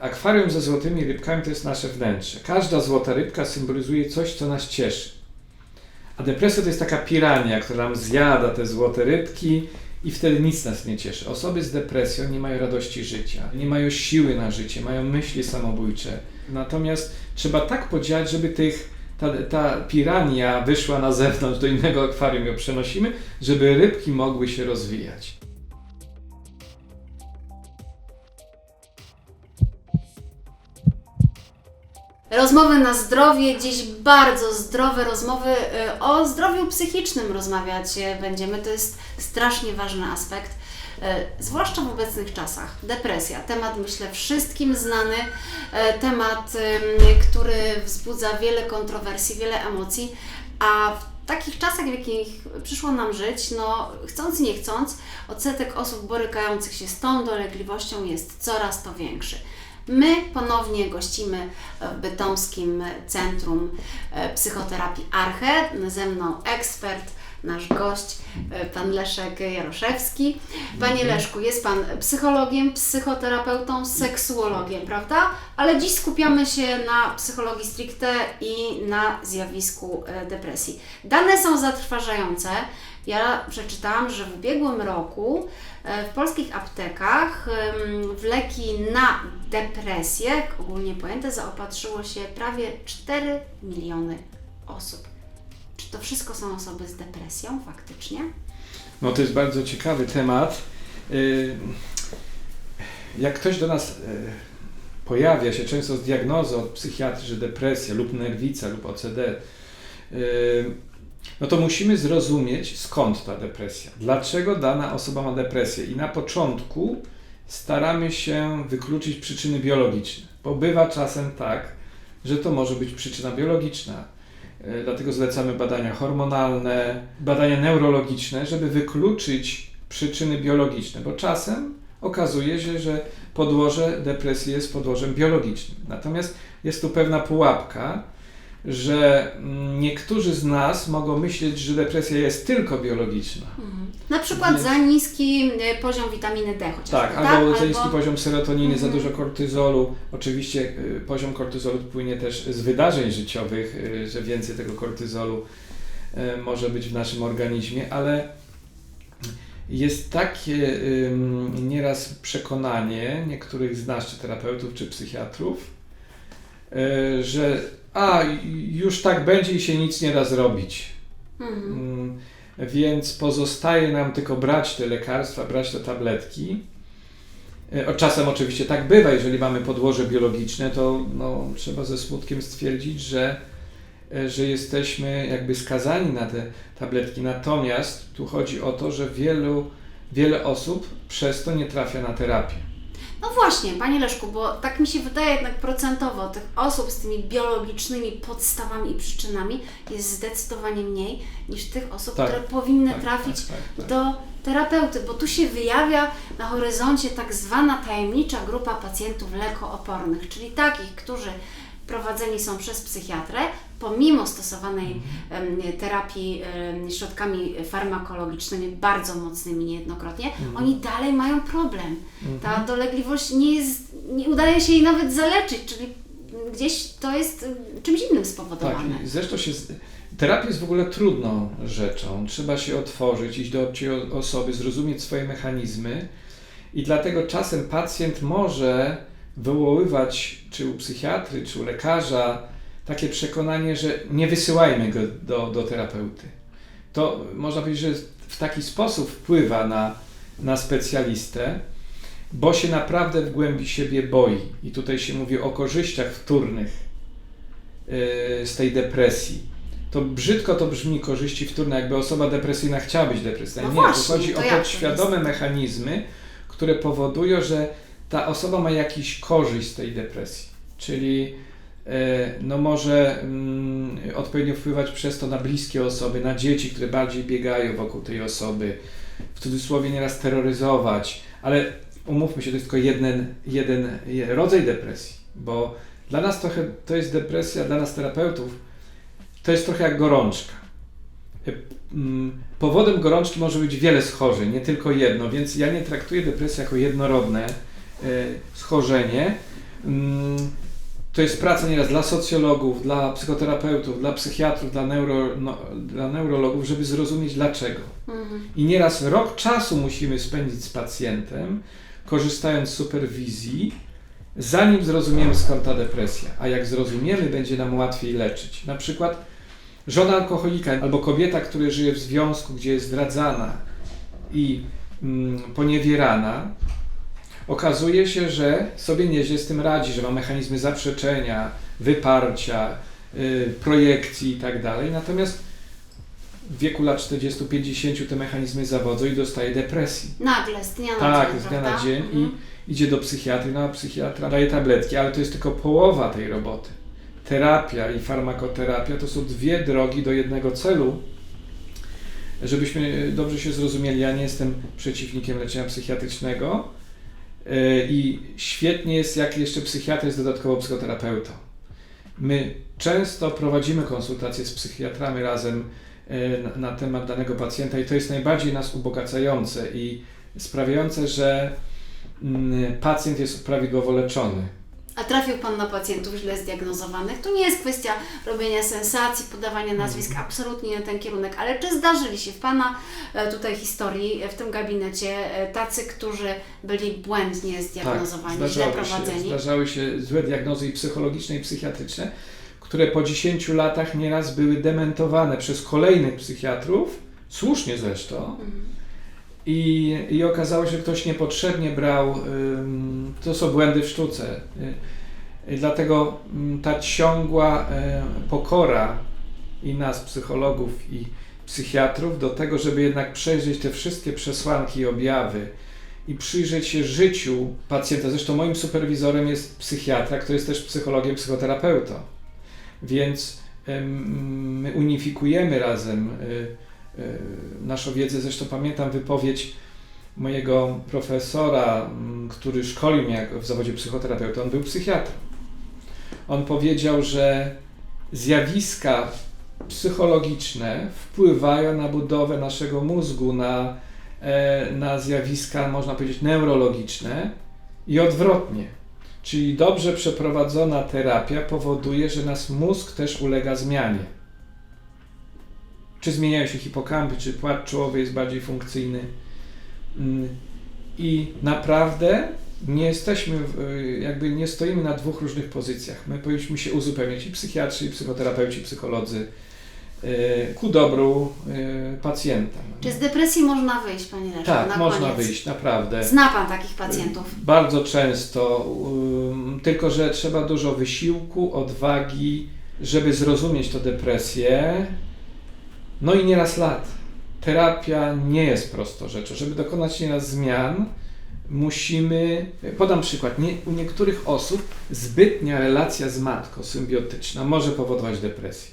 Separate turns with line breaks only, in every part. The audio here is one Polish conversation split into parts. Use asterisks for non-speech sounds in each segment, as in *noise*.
Akwarium ze złotymi rybkami to jest nasze wnętrze. Każda złota rybka symbolizuje coś, co nas cieszy. A depresja to jest taka pirania, która nam zjada te złote rybki i wtedy nic nas nie cieszy. Osoby z depresją nie mają radości życia, nie mają siły na życie, mają myśli samobójcze. Natomiast trzeba tak podziałać, żeby tych, ta, ta pirania wyszła na zewnątrz do innego akwarium, ją przenosimy, żeby rybki mogły się rozwijać.
Rozmowy na zdrowie, dziś bardzo zdrowe rozmowy y, o zdrowiu psychicznym rozmawiać y, będziemy. To jest strasznie ważny aspekt, y, zwłaszcza w obecnych czasach. Depresja, temat myślę wszystkim znany, temat, który wzbudza wiele kontrowersji, wiele emocji, a w takich czasach, w jakich przyszło nam żyć, no chcąc nie chcąc, odsetek osób borykających się z tą dolegliwością jest coraz to większy. My ponownie gościmy w Bytomskim Centrum e, Psychoterapii Arche. Ze mną ekspert, nasz gość, e, pan Leszek Jaroszewski. Panie Leszku, jest pan psychologiem, psychoterapeutą, seksuologiem, prawda? Ale dziś skupiamy się na psychologii stricte i na zjawisku e, depresji. Dane są zatrważające. Ja przeczytałam, że w ubiegłym roku e, w polskich aptekach w leki na depresję, ogólnie pojęte, zaopatrzyło się prawie 4 miliony osób. Czy to wszystko są osoby z depresją faktycznie?
No to jest bardzo ciekawy temat. Y, Jak ktoś do nas y, pojawia się często z diagnozą od psychiatry, że depresja lub nerwica lub OCD, y, no to musimy zrozumieć skąd ta depresja. Dlaczego dana osoba ma depresję? I na początku staramy się wykluczyć przyczyny biologiczne, bo bywa czasem tak, że to może być przyczyna biologiczna. E, Dlatego zlecamy badania hormonalne, badania neurologiczne, żeby wykluczyć przyczyny biologiczne, bo czasem okazuje się, że podłoże depresji jest podłożem biologicznym. Natomiast jest tu pewna pułapka, że mm, niektórzy z nas mogą myśleć, że depresja jest tylko biologiczna.
Na przykład
Więc-
za niski e, poziom witaminy D chociażby,
Tak,
tak?
albo za niski poziom serotoniny, za
Mhm.
dużo kortyzolu. Oczywiście y, poziom kortyzolu płynie też z wydarzeń życiowych, y, że więcej tego kortyzolu może być w naszym organizmie, ale jest takie nieraz przekonanie niektórych z nas, czy terapeutów, czy psychiatrów, że a, już tak będzie i się nic nie da zrobić.
Mhm.
Mm, Więc pozostaje nam tylko brać te lekarstwa, brać te tabletki. E, Czasem oczywiście tak bywa, jeżeli mamy podłoże biologiczne, to no, trzeba ze smutkiem stwierdzić, że, e, że jesteśmy jakby skazani na te tabletki. Natomiast tu chodzi o to, że wielu, wiele osób przez to nie trafia na terapię.
No właśnie, Panie Leszku, bo tak mi się wydaje jednak procentowo tych osób z tymi biologicznymi podstawami i przyczynami jest zdecydowanie mniej niż tych osób,
Tak,
które powinny
tak,
trafić
tak, tak, tak.
do terapeuty, bo tu się wyjawia na horyzoncie tak zwana tajemnicza grupa pacjentów lekoopornych, czyli takich, którzy prowadzeni są przez psychiatrę, pomimo stosowanej
Mhm.
terapii środkami farmakologicznymi, bardzo mocnymi niejednokrotnie,
Mhm.
oni dalej mają problem. Ta dolegliwość nie jest, nie udaje się jej nawet zaleczyć, czyli gdzieś to jest czymś innym
Tak,
spowodowane.
i zresztą się. z- Terapia jest w ogóle trudną rzeczą. Trzeba się otworzyć, iść do obcej osoby, zrozumieć swoje mechanizmy, i dlatego czasem pacjent może wywoływać, czy u psychiatry, czy u lekarza, takie przekonanie, że nie wysyłajmy go do, do terapeuty. To można powiedzieć, że w taki sposób wpływa na, na specjalistę, bo się naprawdę w głębi siebie boi. I tutaj się mówi o korzyściach wtórnych yy, z tej depresji. To brzydko to brzmi korzyści wtórne, jakby osoba depresyjna chciała być depresyjna.
No
Nie,
właśnie,
tu chodzi
to
o
to
podświadome mechanizmy, które powodują, że ta osoba ma jakiś korzyść z tej depresji. Czyli no może mm, odpowiednio wpływać przez to na bliskie osoby, na dzieci, które bardziej biegają wokół tej osoby, w cudzysłowie nieraz terroryzować, ale umówmy się, to jest tylko jeden, jeden je- rodzaj depresji, bo dla nas trochę to jest depresja, dla nas terapeutów, to jest trochę jak gorączka. E, mm, Powodem gorączki może być wiele schorzeń, nie tylko jedno, więc ja nie traktuję depresji jako jednorodne e, schorzenie, Mm, To jest praca nieraz dla socjologów, dla psychoterapeutów, dla psychiatrów, dla, neuro, no, dla neurologów, żeby zrozumieć dlaczego.
Mhm.
I nieraz rok czasu musimy spędzić z pacjentem, korzystając z superwizji, zanim zrozumiemy skąd ta depresja. A jak zrozumiemy, będzie nam łatwiej leczyć. Na przykład żona alkoholika albo kobieta, która żyje w związku, gdzie jest zdradzana i mm, poniewierana, okazuje się, że sobie nieźle z tym radzi, że ma mechanizmy zaprzeczenia, wyparcia, y, projekcji i tak dalej. Natomiast w wieku lat 40-50 te mechanizmy zawodzą i dostaje depresji.
Nagle, z dnia na
Tak,
dzień,
z dnia
prawda?
na dzień
Mhm.
i idzie do psychiatry, no a psychiatra daje tabletki, ale to jest tylko połowa tej roboty. Terapia i farmakoterapia to są dwie drogi do jednego celu. Żebyśmy dobrze się zrozumieli, ja nie jestem przeciwnikiem leczenia psychiatrycznego yy, i świetnie jest, jak jeszcze psychiatra jest dodatkowo psychoterapeutą. My często prowadzimy konsultacje z psychiatrami razem yy, na, na temat danego pacjenta i to jest najbardziej nas ubogacające i sprawiające, że mm, pacjent jest prawidłowo leczony.
A trafił Pan na pacjentów źle zdiagnozowanych. To nie jest kwestia robienia sensacji, podawania nazwisk,
Mhm.
absolutnie nie ten kierunek. Ale czy zdarzyli się w Pana e, tutaj historii, e, w tym gabinecie, e, tacy, którzy byli błędnie zdiagnozowani, źle
Tak, się,
prowadzeni?
zdarzały się złe diagnozy i psychologiczne i psychiatryczne, które po 10 latach nieraz były dementowane przez kolejnych psychiatrów, słusznie zresztą,
Mhm.
I, i okazało się, że ktoś niepotrzebnie brał, to są błędy w sztuce. Y, dlatego ta ciągła y, pokora i nas, psychologów i psychiatrów, do tego, żeby jednak przejrzeć te wszystkie przesłanki i objawy i przyjrzeć się życiu pacjenta. Zresztą moim superwizorem jest psychiatra, który jest też psychologiem, psychoterapeutą. Więc my unifikujemy razem y, naszą wiedzę. Zresztą pamiętam wypowiedź mojego profesora, który szkolił mnie w zawodzie psychoterapeuty. On był psychiatrą. On powiedział, że zjawiska psychologiczne wpływają na budowę naszego mózgu, na, e, na zjawiska, można powiedzieć, neurologiczne i odwrotnie. Czyli dobrze przeprowadzona terapia powoduje, że nasz mózg też ulega zmianie. Czy zmieniają się hipokampy, czy płat czołowy jest bardziej funkcyjny. Mm, I naprawdę nie jesteśmy, w- jakby nie stoimy na dwóch różnych pozycjach. My powinniśmy się uzupełniać i psychiatrzy, i psychoterapeuci, i psycholodzy e, ku dobru e, pacjenta.
Czy z depresji można wyjść, Panie Leszku?
Tak,
na
można
koniec?
wyjść, naprawdę.
Zna Pan takich pacjentów?
Bardzo często, tylko że trzeba dużo wysiłku, odwagi, żeby zrozumieć tę depresję. No i nieraz lat. Terapia nie jest prostą rzeczą. Żeby dokonać nieraz zmian, musimy. Podam przykład. Nie, u niektórych osób zbytnia relacja z matką symbiotyczna może powodować depresję.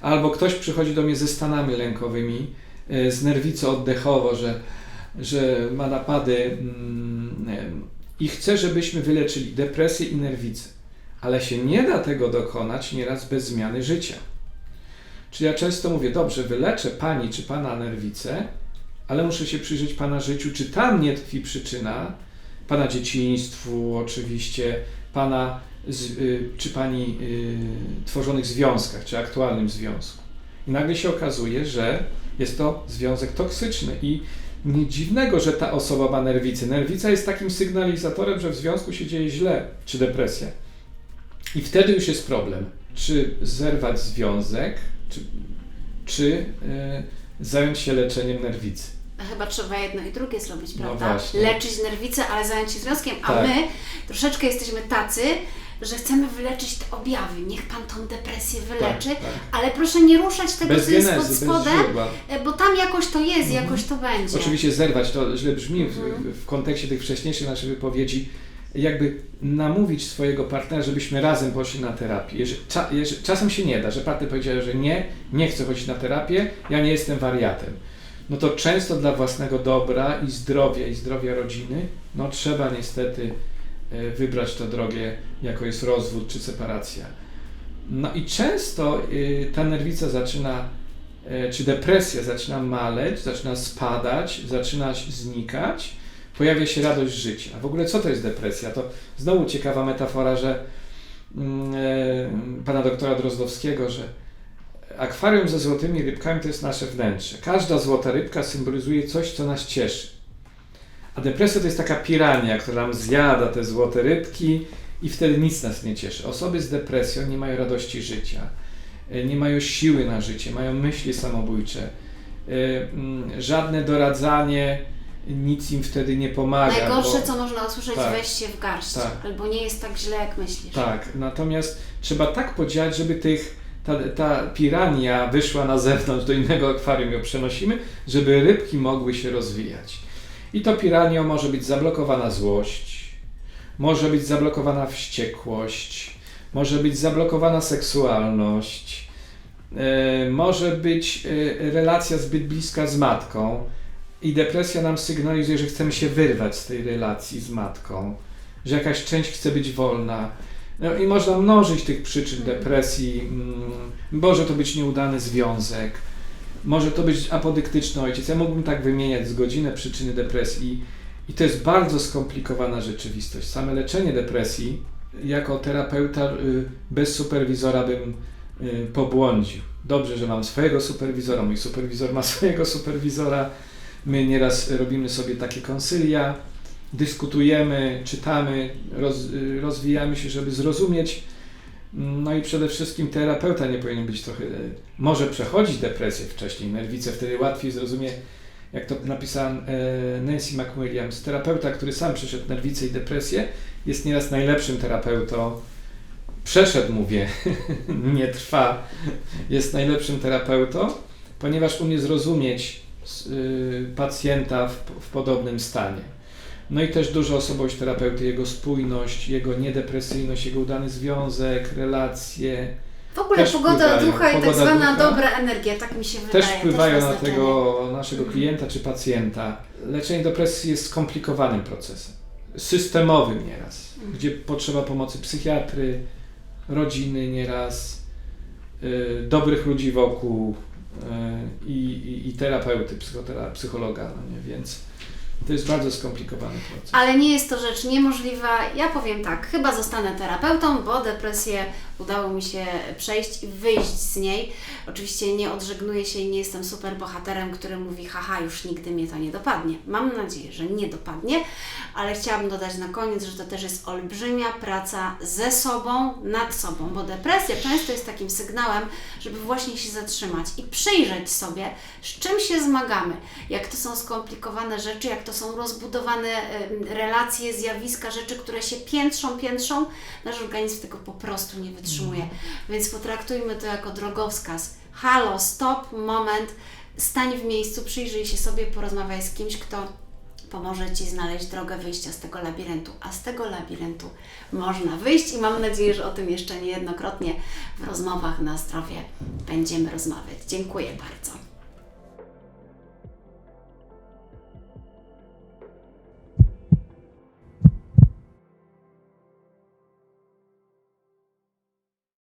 Albo ktoś przychodzi do mnie ze stanami lękowymi, e, z nerwicą oddechowo, że że ma napady mm, i chce, żebyśmy wyleczyli depresję i nerwicę. Ale się nie da tego dokonać nieraz bez zmiany życia. Czy ja często mówię, dobrze, wyleczę pani czy pana nerwicę, ale muszę się przyjrzeć pana życiu, czy tam nie tkwi przyczyna, pana dzieciństwu oczywiście, pana z, y, czy pani y, tworzonych związkach, czy aktualnym związku. I nagle się okazuje, że jest to związek toksyczny i nic dziwnego, że ta osoba ma nerwicę. Nerwica jest takim sygnalizatorem, że w związku się dzieje źle, czy depresja. I wtedy już jest problem, czy zerwać związek, czy, czy e, zająć się leczeniem nerwicy.
A Chyba trzeba jedno i drugie zrobić,
No
prawda?
właśnie.
Leczyć nerwicę, ale zająć się związkiem. A
Tak.
my troszeczkę jesteśmy tacy, że chcemy wyleczyć te objawy. Niech Pan tą depresję wyleczy,
Tak, tak.
ale proszę nie ruszać tego,
Bez
co jest pod
genezy,
spodem, e, bo tam jakoś to jest,
Mhm.
jakoś to będzie.
Oczywiście zerwać to źle brzmi w,
Mhm.
w kontekście tych wcześniejszych naszych wypowiedzi. Jakby namówić swojego partnera, żebyśmy razem poszli na terapię. Jeżeli, cza, jeżeli, czasem się nie da, że partner powiedział, że nie, nie chcę chodzić na terapię, ja nie jestem wariatem. No to często dla własnego dobra i zdrowia, i zdrowia rodziny, no trzeba niestety e, wybrać tę drogę, jako jest rozwód czy separacja. No i często y, ta nerwica zaczyna e, czy depresja zaczyna maleć, zaczyna spadać, zaczyna znikać, pojawia się radość życia. A w ogóle co to jest depresja? To znowu ciekawa metafora, że mm, e, pana doktora Drozdowskiego, że akwarium ze złotymi rybkami to jest nasze wnętrze. Każda złota rybka symbolizuje coś, co nas cieszy. A depresja to jest taka pirania, która nam zjada te złote rybki i wtedy nic nas nie cieszy. Osoby z depresją nie mają radości życia, e, nie mają siły na życie, mają myśli samobójcze. E, mm, Żadne doradzanie nic im wtedy nie pomaga.
Najgorsze,
bo-
co można usłyszeć,
Tak.
weź się w garść.
Tak.
Albo nie jest tak źle, jak myślisz.
Tak, natomiast trzeba tak podziałać, żeby tych, ta, ta pirania wyszła na zewnątrz, do innego akwarium ją przenosimy, żeby rybki mogły się rozwijać. I to piranio może być zablokowana złość, może być zablokowana wściekłość, może być zablokowana seksualność, e, może być e, relacja zbyt bliska z matką i depresja nam sygnalizuje, że chcemy się wyrwać z tej relacji z matką, że jakaś część chce być wolna. No i można mnożyć tych przyczyn depresji. Mm, Może to być nieudany związek, może to być apodyktyczny ojciec. Ja mógłbym tak wymieniać z godzinę przyczyny depresji. I to jest bardzo skomplikowana rzeczywistość. Same leczenie depresji, jako terapeuta y, bez superwizora bym y, pobłądził. Dobrze, że mam swojego superwizora, mój superwizor ma *laughs* swojego superwizora. My nieraz robimy sobie takie konsylia, dyskutujemy, czytamy, roz, rozwijamy się, żeby zrozumieć. No i przede wszystkim terapeuta nie powinien być trochę, może przechodzić depresję wcześniej, nerwicę, wtedy łatwiej zrozumie, jak to napisała e, Nancy McWilliams, terapeuta, który sam przeszedł nerwicę i depresję, jest nieraz najlepszym terapeutą. Przeszedł, mówię, *laughs* nie trwa, jest najlepszym terapeutą, ponieważ umie zrozumieć pacjenta w, w podobnym stanie. No i też duża osobowość terapeuty, jego spójność, jego niedepresyjność, jego udany związek, relacje,
W ogóle
Też
pogoda
wpływają.
ducha i tak
Pogoda
zwana
ducha.
dobra energia, tak mi się wydaje.
też wpływają
ma
na tego naszego klienta czy pacjenta. Leczenie depresji jest skomplikowanym procesem, systemowym nieraz, gdzie potrzeba pomocy psychiatry, rodziny nieraz, y, dobrych ludzi wokół y, i, i, i terapeuty, psychotera, psychologa, no nie? więc to jest bardzo skomplikowany proces.
Ale nie jest to rzecz niemożliwa. Ja powiem tak, chyba zostanę terapeutą, bo depresję udało mi się przejść i wyjść z niej. Oczywiście nie odżegnuję się i nie jestem super bohaterem, który mówi, haha, już nigdy mnie to nie dopadnie. Mam nadzieję, że nie dopadnie, ale chciałabym dodać na koniec, że to też jest olbrzymia praca ze sobą, nad sobą, bo depresja często jest takim sygnałem, żeby właśnie się zatrzymać i przyjrzeć sobie, z czym się zmagamy, jak to są skomplikowane rzeczy, jak to są rozbudowane relacje, zjawiska, rzeczy, które się piętrzą, piętrzą, nasz organizm tego po prostu nie wytrzymuje. Więc potraktujmy to jako drogowskaz. Halo, stop, moment, stań w miejscu, przyjrzyj się sobie, porozmawiaj z kimś, kto pomoże Ci znaleźć drogę wyjścia z tego labiryntu. A z tego labiryntu można wyjść i mam nadzieję, że o tym jeszcze niejednokrotnie w rozmowach na zdrowie będziemy rozmawiać. Dziękuję bardzo.